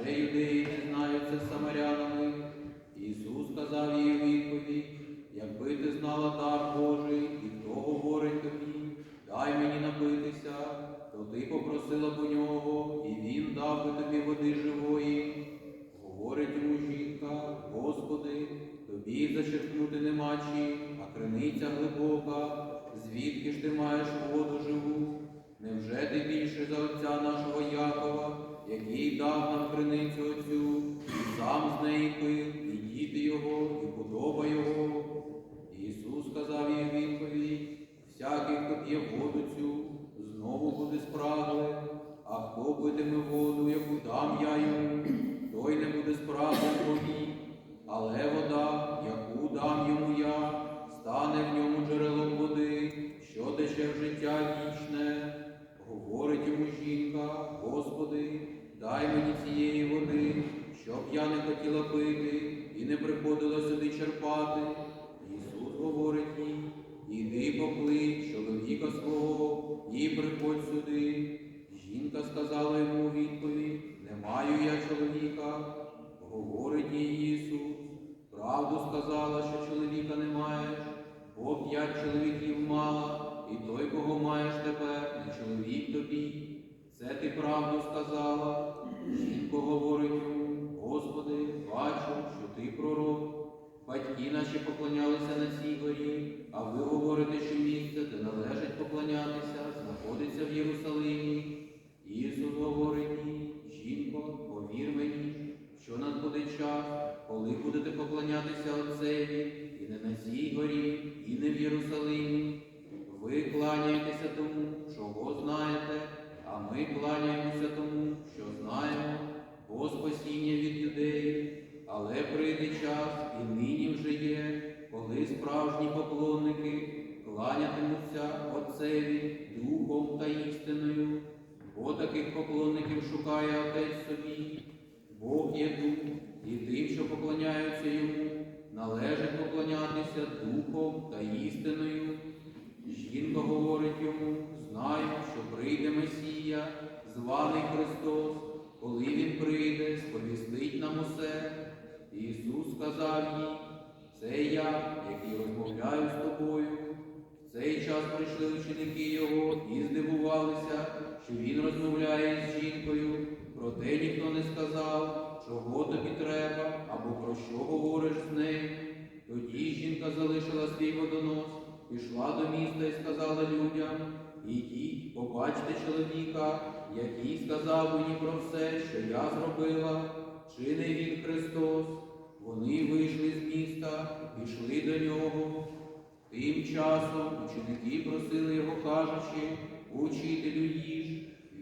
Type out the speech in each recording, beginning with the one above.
адже юдеї не знаються самарянами. Ісус сказав їй відповідь, якби ти знала дар Божий, і хто говорить тобі, дай мені напитися, то ти попросила б у нього, і він дав би тобі води живої. Говорить йому жінка, Господи, тобі зачерпнути нема чим, а криниця глибока, звідки ж ти маєш воду живу? Невже ти більше за отця нашого Якова, всякий, хто п'є воду цю, знову буде спраглий, а хто питиме воду, яку дам я йому, той не буде спраглий повік, але вода, яку дам йому я, стане в ньому джерелом води, що тече в життя вічне. Говорить йому жінка, Господи, дай мені цієї води, щоб я не хотіла пити і не приходила сюди черпати. Ісус говорить їй, іди поклич чоловіка свого Батьки наші поклонялися на цій горі, а ви говорите, що місце, де належить поклонятися, знаходиться в Єрусалимі. Ісус говорить їй, жінко, повір мені, що надбуде час, коли будете поклонятися Отцеві, і не на цій горі, і не в Єрусалимі. Ви кланяєтеся тому, чого знаєте, а ми кланяємося тому, що знаємо, бо спасіння шукає Отець собі. Бог є дух, і тим, що поклоняються йому, належить поклонятися духом та істиною. Жінка говорить йому, знаю, що прийде Месія, званий Христос, коли Він прийде, сповістить нам усе. Ісус сказав їй, це я, який розмовляю з тобою. В цей час прийшли ученики його і здивувалися, що він розмовляє з жінкою, проте ніхто не сказав, чого тобі треба або про що говориш з нею. Тоді жінка залишила свій водонос, пішла до міста і сказала людям, ідіть, побачте чоловіка, який сказав мені про все, що я зробила, чи не він Христос. Вони вийшли з міста, пішли до нього. Тим часом ученики просили його, кажучи, учителю їж.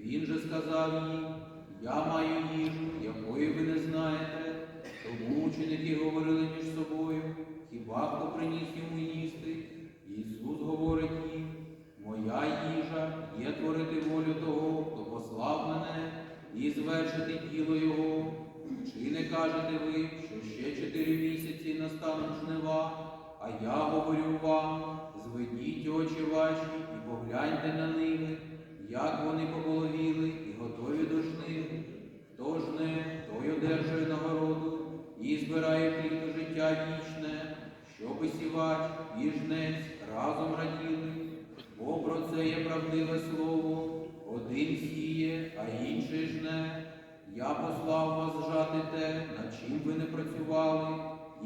Він же сказав їм, я маю їжу, якої ви не знаєте. Тому ученики говорили між собою, хіба хто приніс йому їсти? Ісус говорить їм, моя їжа є творити волю того, хто послав мене, і звершити діло Його. Чи не кажете ви, що ще чотири місяці настануть жнива? А я говорю вам, зведіть очі ваші погляньте на ними, як вони поголовіли і готові до жнив. Хто жне, той одержує нагороду і збирає плід до життя вічне, щоб і і жнець разом раділи. Бо про це є правдиве слово, один сіє, а інший жне. Я послав вас жати те, над чим ви не працювали,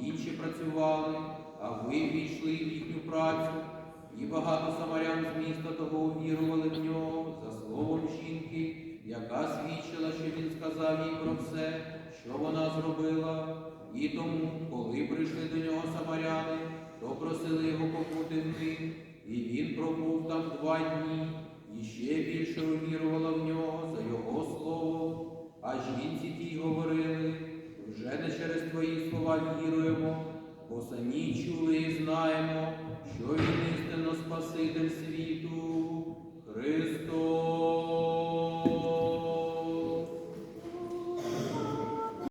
інші працювали, а ви війшли в їхню працю. І багато самарян з міста того увірували в нього за словом жінки, яка свідчила, що він сказав їй про все, що вона зробила. І тому, коли прийшли до нього самаряни, то просили його побути в них, і він пробув там два дні, і ще більше увірувала в нього за його слово. А жінці тій говорили, вже не через твої слова віруємо, бо самі чули і знаємо,